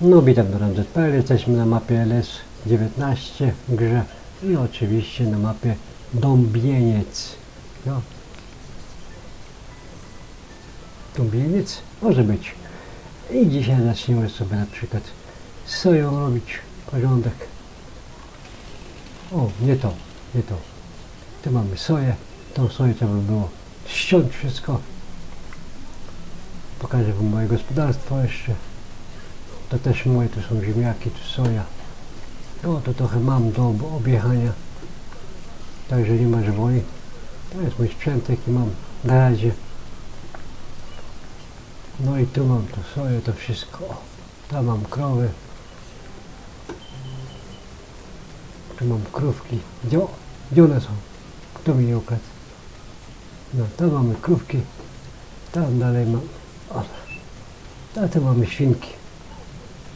No witam do RamZPL, jesteśmy na mapie LS19 w grze i oczywiście na mapie Dąbieniec. No. Dąbieniec? Może być. I dzisiaj zaczniemy sobie na przykład soją robić porządek. O, nie to, nie to. Tu mamy soję. Tą soję trzeba by było ściąć wszystko. Pokażę wam moje gospodarstwo jeszcze. To też moje, tu są ziemniaki, tu soja. No to trochę mam do ob- objechania. Także nie ma, że boi. To jest mój sprzęt, jaki mam na razie. No i tu mam to soję, to wszystko. Tam mam krowy. Tu mam krówki. Gdzie, gdzie one są? Kto mi je ukradł? No, tam mamy krówki. Tam dalej mam. O, tu mamy świnki.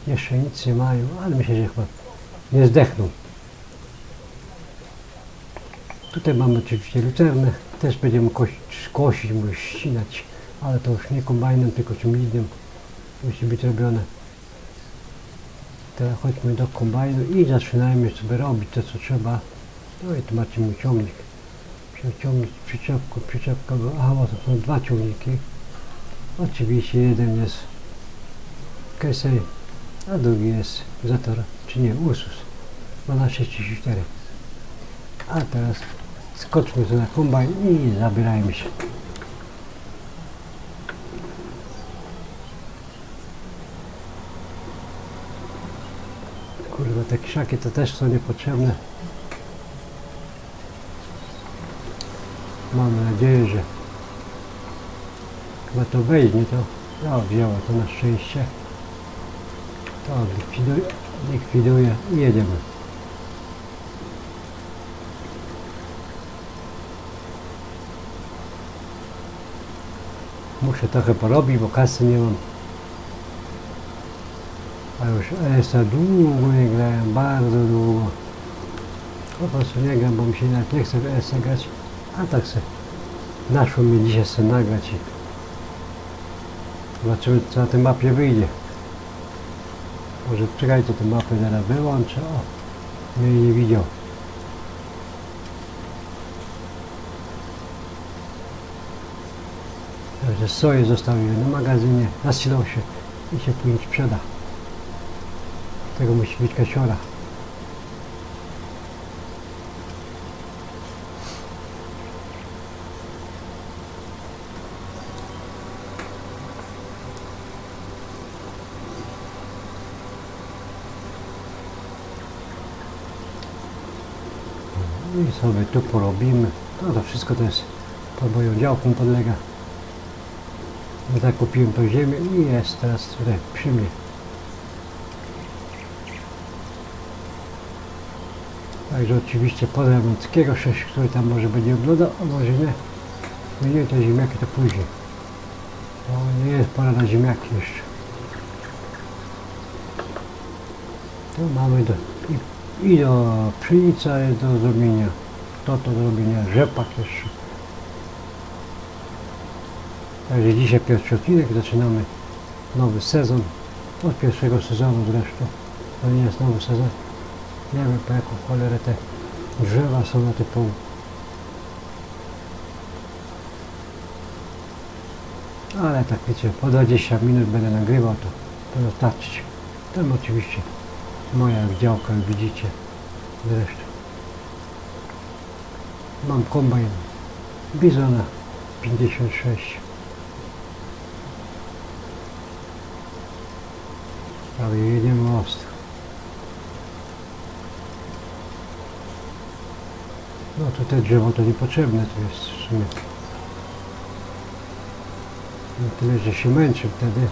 Jeszcze nic nie mają, ale myślę, że chyba nie zdechną. Tutaj mamy oczywiście lucernę. Też będziemy kosić, kosić ścinać, ale to już nie kombajnem, tylko czym innym musi być robione. Teraz chodźmy do kombajnu i zaczynajmy sobie robić to, co trzeba. No i tu macie mój ciągnik. Ciągnik przyczepką, przyczepka, aha, to są dwa ciągniki. Oczywiście jeden jest Kesej, a drugi jest Zator, czy nie, Ursus 1234. A teraz skoczmy sobie na kombajn i zabierajmy się. Kurwa, te krzaki to też są niepotrzebne. Mam nadzieję, że chyba to wejdzie, to ja wzięła to na szczęście. To likwiduje, likwiduje i jedziemy. Muszę trochę porobić, bo kasy nie mam. A już ESA długo nie grałem, bardzo długo. Po prostu nie gram, bo mi się nawet nie chce w ESA grać. A tak se naszło mi dzisiaj se nagrać zobaczymy co na tej mapie wyjdzie. Może czekajcie, tę mapę zaraz wyłączę. O, mnie nie widział. Także soję zostawiłem na magazynie, na silosie i się później sprzeda. Tego musi być kasiora. I sobie tu porobimy. No to wszystko to jest pod moją działką podlega. Ja tak kupiłem tą ziemię i jest teraz tutaj przy mnie. Także oczywiście pozdrawiam Mickiego 6, który tam może będzie oglądał, a może nie. Będziemy te ziemniaki to później. Bo nie jest pora na ziemniaki jeszcze. Tu mamy do, i, i do pszenica jest do zrobienia. To to do zrobienia, rzepak jeszcze. Także dzisiaj pierwszy odcinek, zaczynamy nowy sezon. Od pierwszego sezonu zresztą. To nie jest nowy sezon. Nie wiem po jaką cholerę te drzewa są na typu. Ale tak wiecie, po 20 minut będę nagrywał, to to dostarczyć. Tam oczywiście moja działka, jak widzicie. Zresztą. Mam kombajn Bizona 56. Prawie jedziemy ostro. No tutaj drzewo to niepotrzebne to jest w sumie. No tyle, że się męczy wtedy.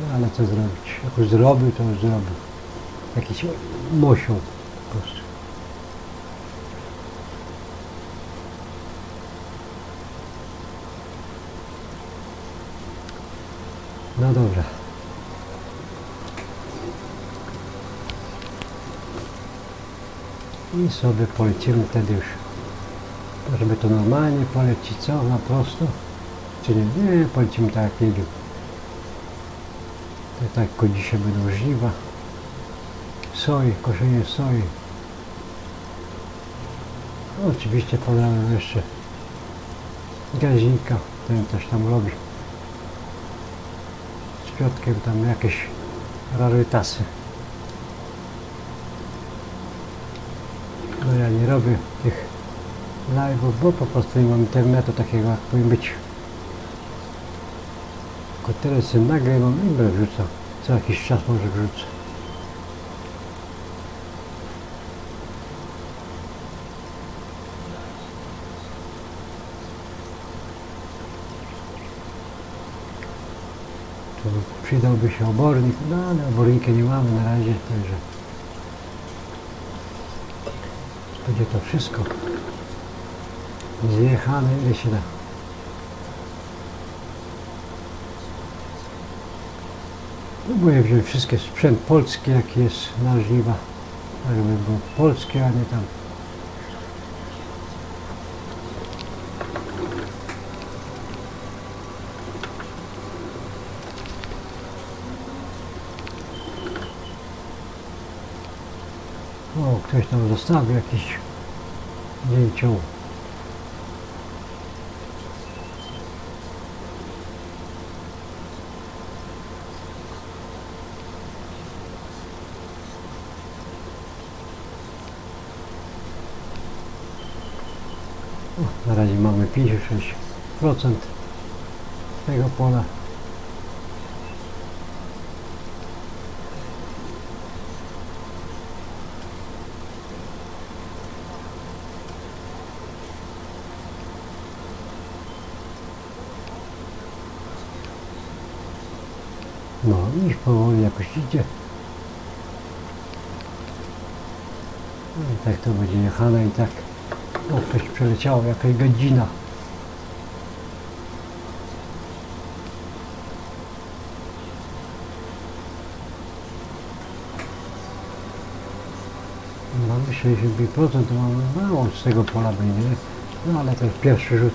No, ale co zrobić? Jak już zrobił, to już zrobił. Jakiś mosią po prostu. No dobra. I sobie polecimy wtedy już. Żeby to normalnie polecić, co? Na prosto? Czy nie? Nie, polecimy tak jak jedziemy. Tak tylko dzisiaj będą żniwa. Soi, koszenie soi. Oczywiście podałem jeszcze gazika, ten też tam robi. Piotkiem tam jakieś rarytasy. No ja nie robię tych live'ów, bo po prostu nie mam internetu takiego jak powinien być. Tylko teraz nagrywam i będę. Co jakiś czas może wrzucę. Tu przydałby się obornik, no ale obornika nie mamy na razie, także będzie to wszystko zjechane ile się da. Próbuję wziąć wszystkie sprzęt polski, jaki jest na żniwa, tak żeby było polskie, a nie tam O, ktoś tam zostawił jakiś. O, Na razie mamy 56% tego pola. No, już idzie. No i tak to będzie jechane i tak. O, coś przeleciało, jakaś godzina. Mamy 65%, to mamy mało z tego pola będzie. No ale to jest pierwszy rzut.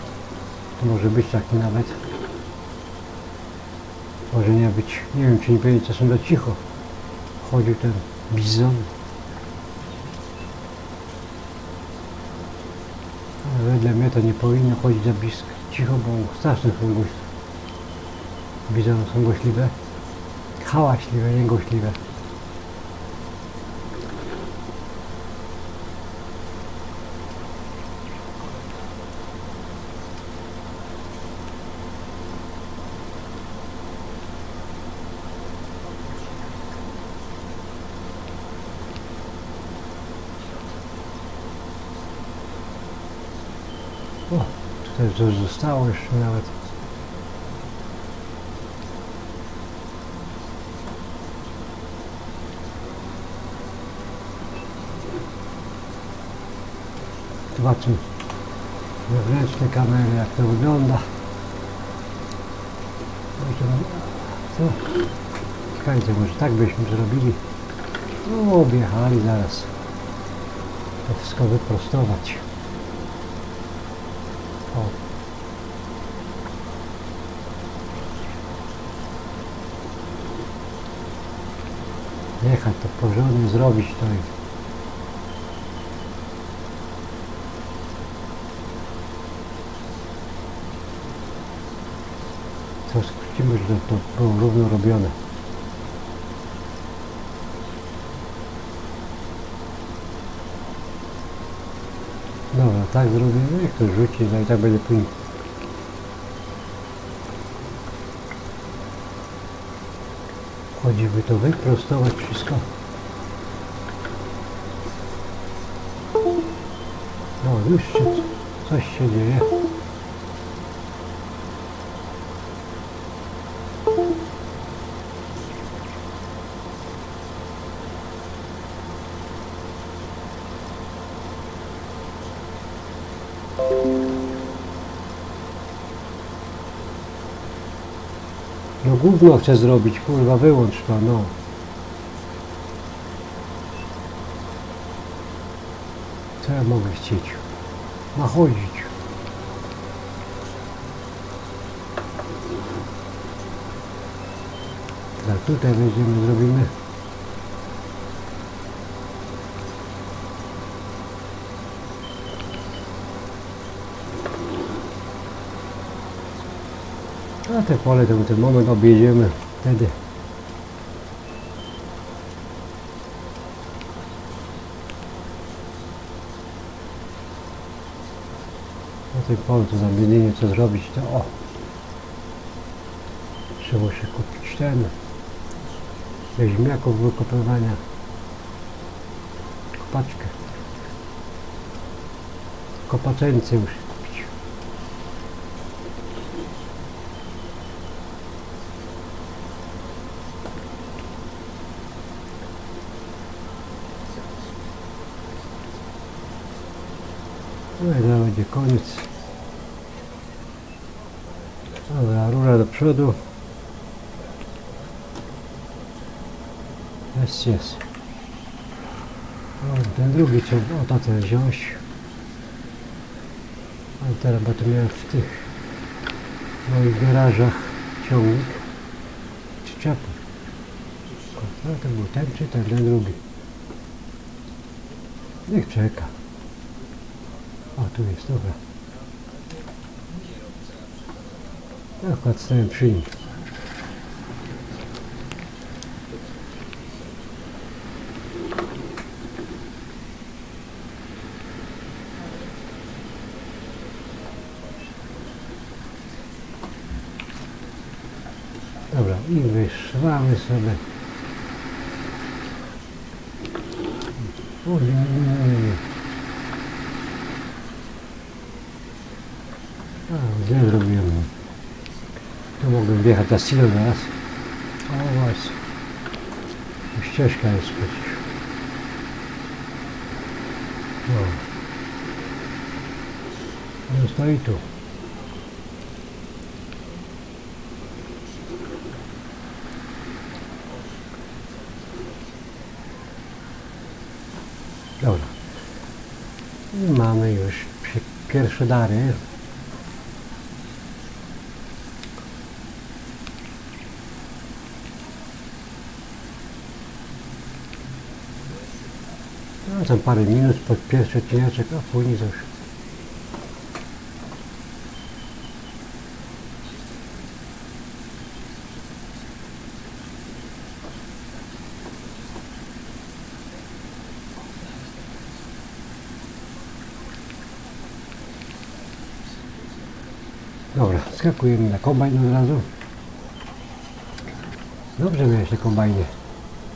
To może być taki nawet. Może nie być, nie wiem czy nie powiedzieć czasem za cicho. Chodził ten bizon. Ale wedle mnie to nie powinno chodzić za blisko. Cicho, bo straszne są głośne. Bizony są głośliwe. Hałaśliwe, nie głośliwe. O, coś zostało jeszcze nawet. Zobaczmy wewnętrzne kamery, jak to wygląda. Co? Czekajcie, może tak byśmy zrobili. No, objechali zaraz. To wszystko wyprostować. O. Jechać to porządnie zrobić to i to skrócimy, żeby to było równo robione. Dobra, tak zrobimy, jak to rzuci, no i tak będzie później. Chodzi, by to wyprostować wszystko. No, już się, coś się dzieje. Gówno chcę zrobić, kurwa, wyłącz to, no. Co ja mogę chcieć? Nachodzić. Tak, tutaj wejdziemy, zrobimy. Te pole to ten moment objedziemy wtedy. Na tym polu to tam jedynie co zrobić to o. Trzeba się kupić ten. Ziemniaków wykopywania. Kopaczkę. Kopaczęcy muszę zaraz będzie koniec. Dobra, rura do przodu. Jest, jest. O, ten drugi co o to ten wziąć. Ale teraz bo to miałem w tych moich garażach ciągnik. Czy czapy? No to był ten czy ten, ten drugi. Niech czeka. O, tu jest, dobra. Akurat stałem przy nim. Dobra, i wyszwamy sobie. Nie, nie, nie. A, źle zrobiłem. Tu mogłem wjechać na silo teraz. O właśnie. Tu ścieżka jest przecież. No. No stoi tu. Dobra. I mamy już pie- pierwsze dary. No tam parę minut pod pierwszy odcineczek, a później już. Dobra, skakujemy na kombajn od razu. Dobrze miałeś te kombajnie.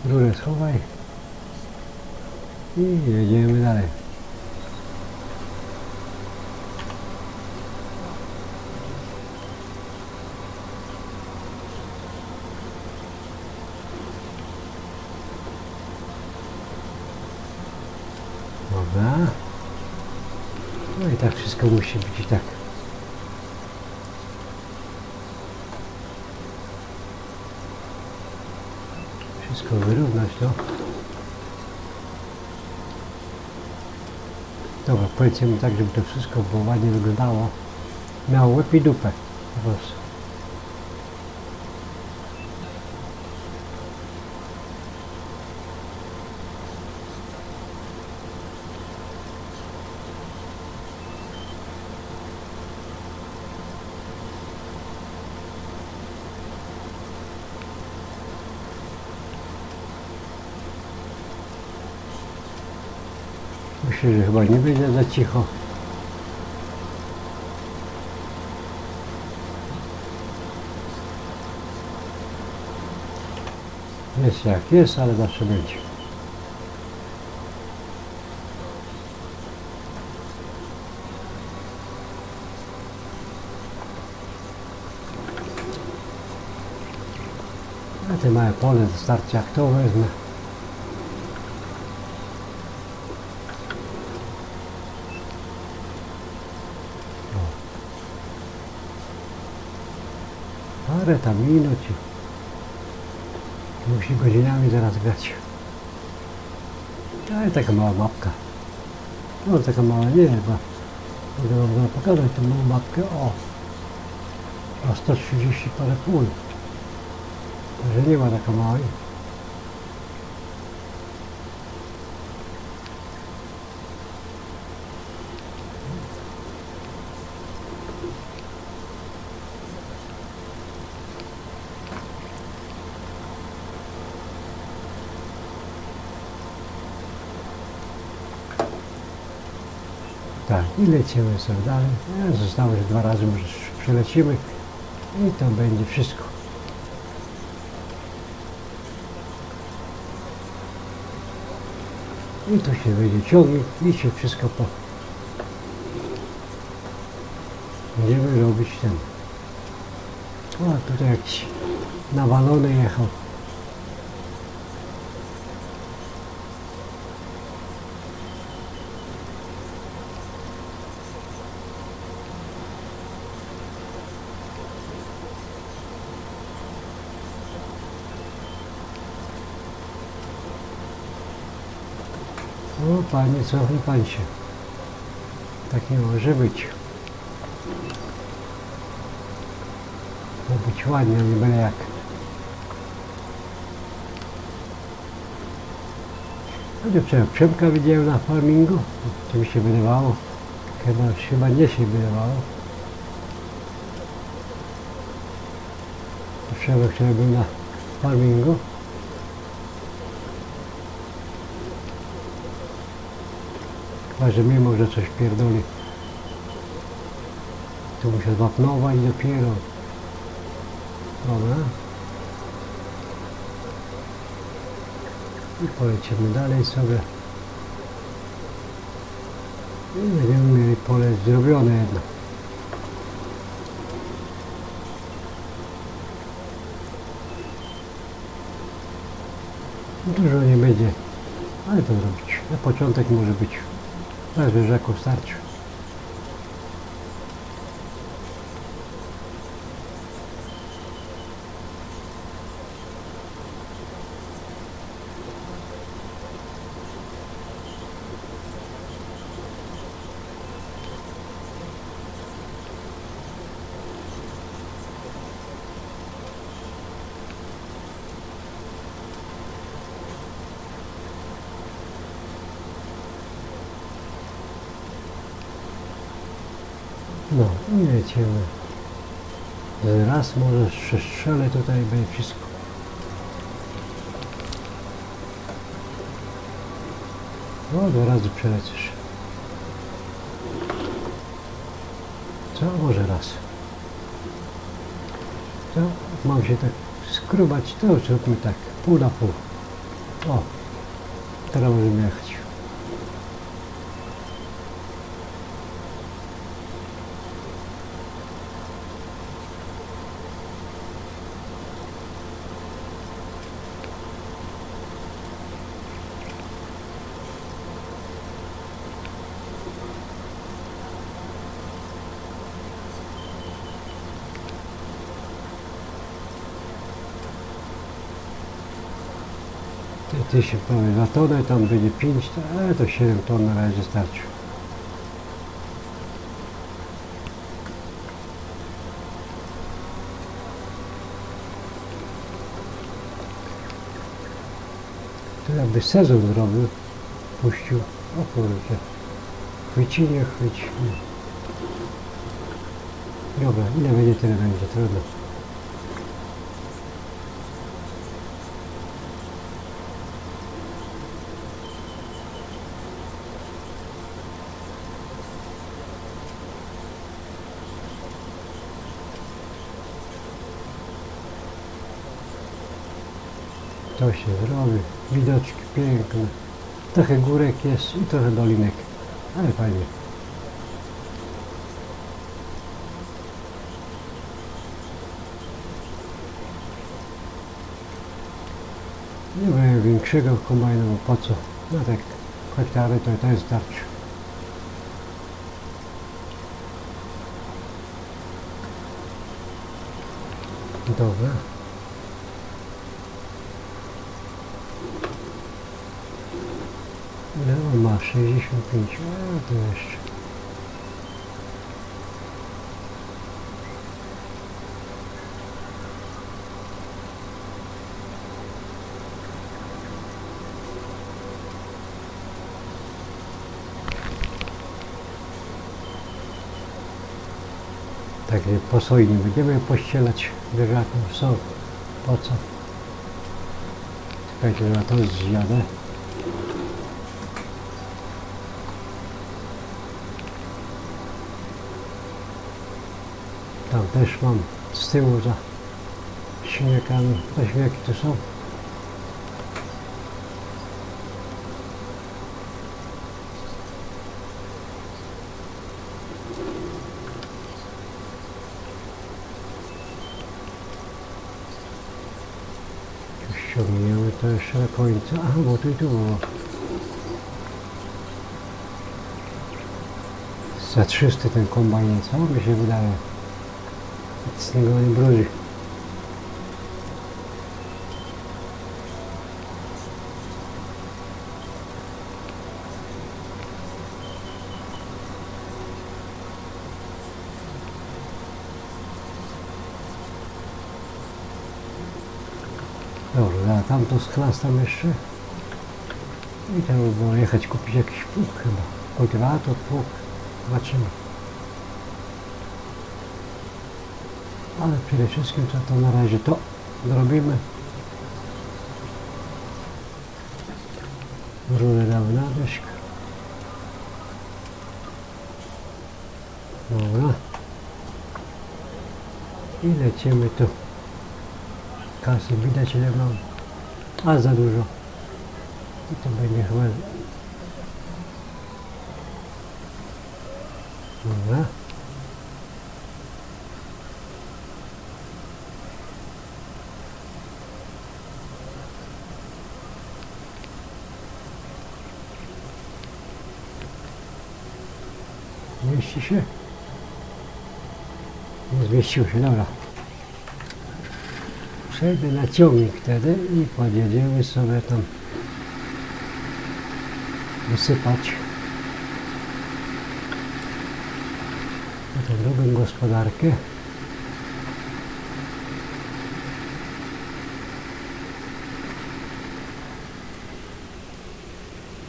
Rurę schowaj. I jedziemy dalej. Dobra. No i tak wszystko musi być i tak. Wszystko wyrównać to. Dobra, powiedzmy tak, żeby to wszystko było ładnie wyglądało. Miało łeb i dupę. Po prostu. Myślę, że chyba nie będzie za cicho. Jest jak jest, ale zawsze będzie. A te małe pole do starcia, kto wezmę? Parę tam minut i musi godzinami zaraz grać. Ale taka mała mapka. No taka mała nie chyba. Mogę wam zaraz pokazać tę małą mapkę. O! A 130 parę pól. Że nie ma taka małej. Tak, i lecimy sobie dalej. E, Zostało, że dwa razy może przelecimy i to będzie wszystko. I tu się będzie ciągnik i się wszystko po... Będziemy robić ten. O, tutaj jakiś nawalony jechał. O panie, cofnij pan się. Tak nie może być. Ma być ładnie, nie byle jak. A dziewczyna Przemka widziałem na farmingu. To mi się wydawało. Chyba, chyba nie się wydawało. Przemek, który był na farmingu. Chyba, że mimo, że coś pierdoli. Tu muszę wapnować dopiero. Dobra. I polecimy dalej sobie. I będziemy mieli pole zrobione jedno. Dużo nie będzie, ale to zrobić. Na początek może być. às vezes a concertos. No i lecimy. Raz może strzelę tutaj będzie wszystko. No, dwa razy przelecisz. Co? Może raz. Co? Mam się tak skrubać, to zróbmy tak, pół na pół. O, teraz możemy jechać. Ty się powie za tonę, tam będzie 5, ale to 7 ton na razie starczy. To jakby sezon zrobił, puścił, o kurde, chwyci, nie chwyci. Dobra, ile będzie, tyle będzie, trudno. To się zrobi. Widoczki piękne. Trochę górek jest i trochę dolinek. Ale fajnie. Nie wiem większego kombajnu, bo po co? No tak, hektary to, to jest starczy. Dobra. No, ma 65 lat no, jeszcze. Także po nie będziemy pościelać wyżaków, są po co? Czekajcie, ja to zjadę. Tam też mam z tyłu za śmiekami. Te śmieki to są. Ściągniemy to jeszcze do końca. Aha, bo tu i tu było. Za 300 ten kombajn, co mi się wydaje? Nic z niego nie brudzi. Dobrze, a tam to schlastam jeszcze. I by było jechać kupić jakiś pług chyba. Kultywator, pług. Zobaczymy. Ale przede wszystkim to, to na razie to zrobimy. Rurę damy na deszk. Dobra. I lecimy tu. Kasy widać ile mam. A za dużo. I to będzie chyba. Dobra. Mieści się? Nie zmieścił się, dobra. Przejdę na ciągnik wtedy i podjedziemy sobie tam wysypać na tę drugą gospodarkę.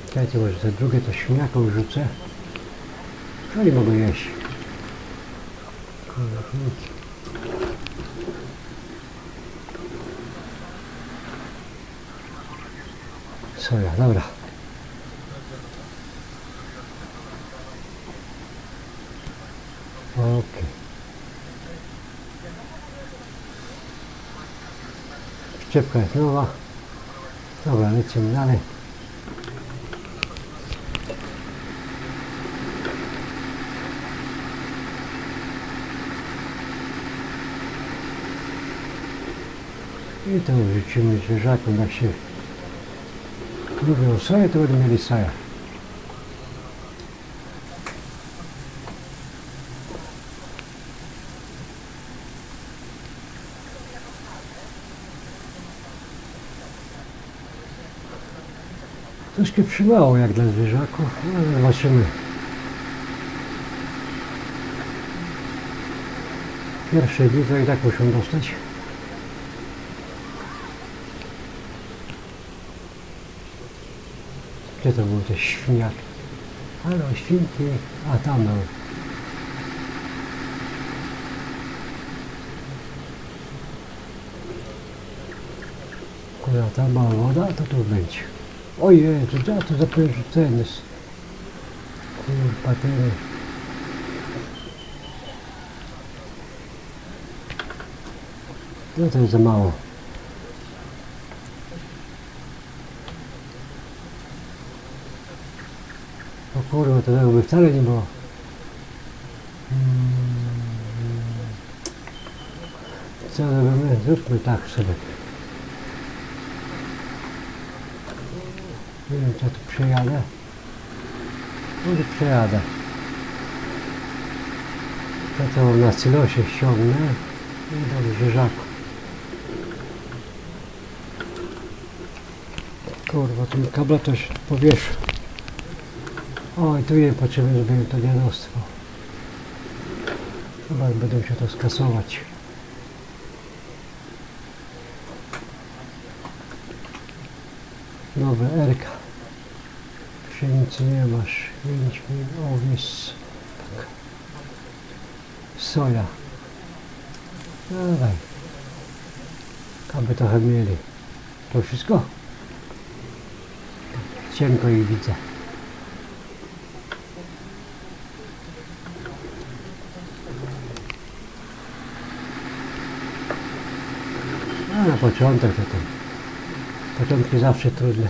Czekajcie, może te drugie to śmiaką rzucę. To nie mogę jeść. Mhm. Soja, dobra. Okej. Szczepka jest nowa. Dobra, lecimy dalej. I to wrzucimy zwierzakom, jak się lubią soję, to będą mieli soję. Troszkę przymało jak dla zwierzaków, no, ale zobaczymy. Pierwsze dni to i tak muszą dostać. Gdzie to były te świniaki? Ale świnki, a tam były. Kurwa, tam mała woda, to tu będzie. Ojej, to co to za przerzucenie jest? Kurwa, tyle. No to jest za mało. Kurwa, to tego by wcale nie było. Mm. Co robimy? Zróbmy tak sobie. Nie wiem, co tu przejadę. Może przejadę. To co mam na cylosie ściągnę i do Brzyżaku. Kurwa, ten kabla to się powieszy. Oj, tu nie potrzebne, żeby to dziadostwo. Chyba będę się to skasować. Nowe Erka. Pszenicy nie masz. Jęczmień, owiec. Tak. Soja. Dawaj. Aby trochę mieli. To wszystko? Cienko ich widzę. Początek to tam. Początki zawsze trudne.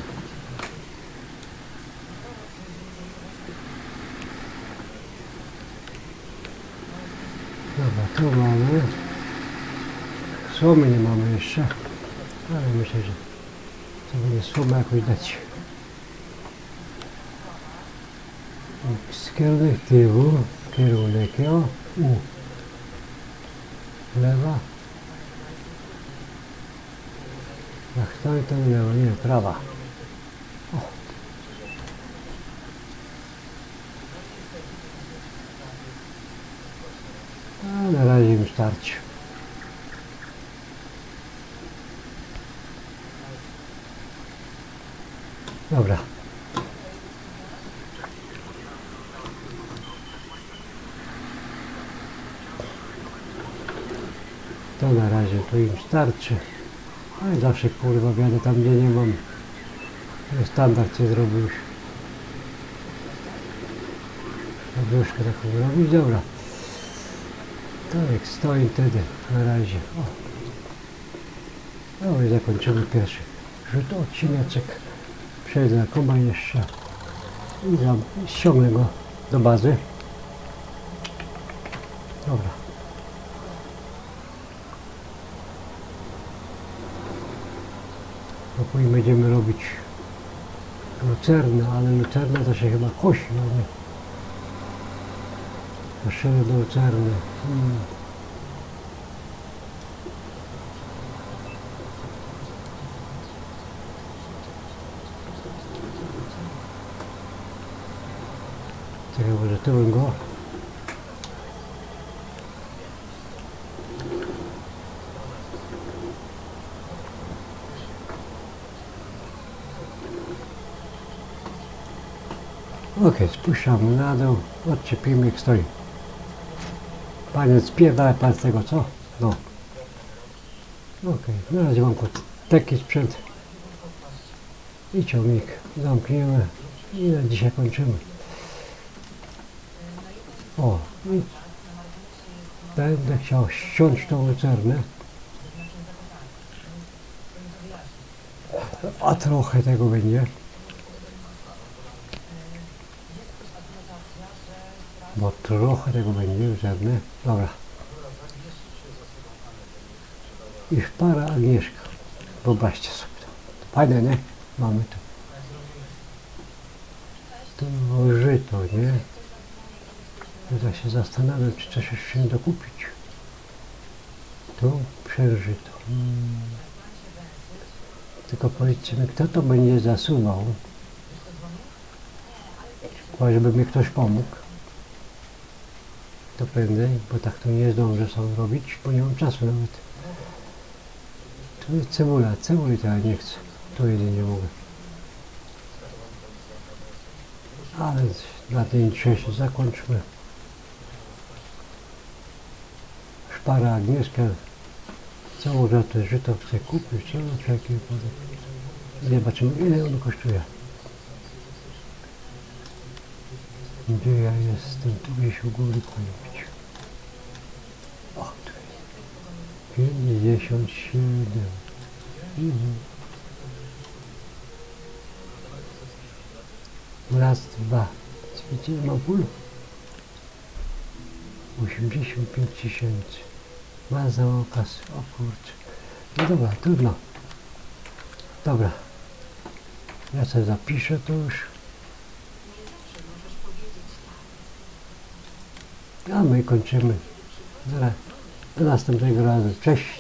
Dobra, tu mamy. Słomy nie mamy jeszcze. Ale myślę, że to będzie słomę jakoś dać. Z kierunek tyłu, kierunek, jo, u. Lewa. Jak to i to lewa, nie, prawa. O. A na razie im starczy. Dobra. To na razie to im starczy. Ale zawsze kurwa wiadę tam gdzie nie mam. Standard co zrobił. Brzuszkę taką robić, dobra. To jak stoi wtedy na razie. O. No i zakończymy pierwszy rzut odcineczek. Przejdę na kombajn jeszcze i ściągnę go do bazy. Dobra. Później będziemy robić lucernę, ale lucerna to się chyba kosi, a nie. Maszyny do lucerny. Hmm. Czekaj, może tyłem go. Okej, spuszczamy na dół, odczepimy jak stoi. Panie spierdala pan z tego, co? No. Okej, na razie mam taki sprzęt i ciągnik. Zamkniemy i na dzisiaj kończymy. O, i będę chciał ściąć tą lucernę. A trochę tego będzie. Bo trochę tego będzie lucerne. Dobra. I szpara Agnieszka. Wyobraźcie sobie to. Fajne, nie? Mamy to. To żyto, nie? Ja się zastanawiam, czy coś jeszcze nie dokupić. Tu przeżyto. Hmm. Tylko powiedzcie mi, kto to będzie zasuwał? Chyba, żeby mi ktoś pomógł. To prędzej, bo tak to nie zdążę sam robić, bo nie mam czasu nawet. Tu jest cebula, cebuli ja nie chcę. Tu jedynie mogę. Ale na dzień dzisiejszy zakończmy. Szpara Agnieszka założa to żyto kupić, co wypadek. Zobaczymy ile ono kosztuje. Gdzie ja jestem? Tu gdzieś u góry kupić. O, tu jest. 57. Mhm. Raz, dwa. Widzicie, mam pól? 85 tysięcy. Bardzo mało kasy. O kurczę. No dobra, trudno. Dobra. Ja sobie zapiszę to już. A my kończymy. Do następnego razu. Cześć.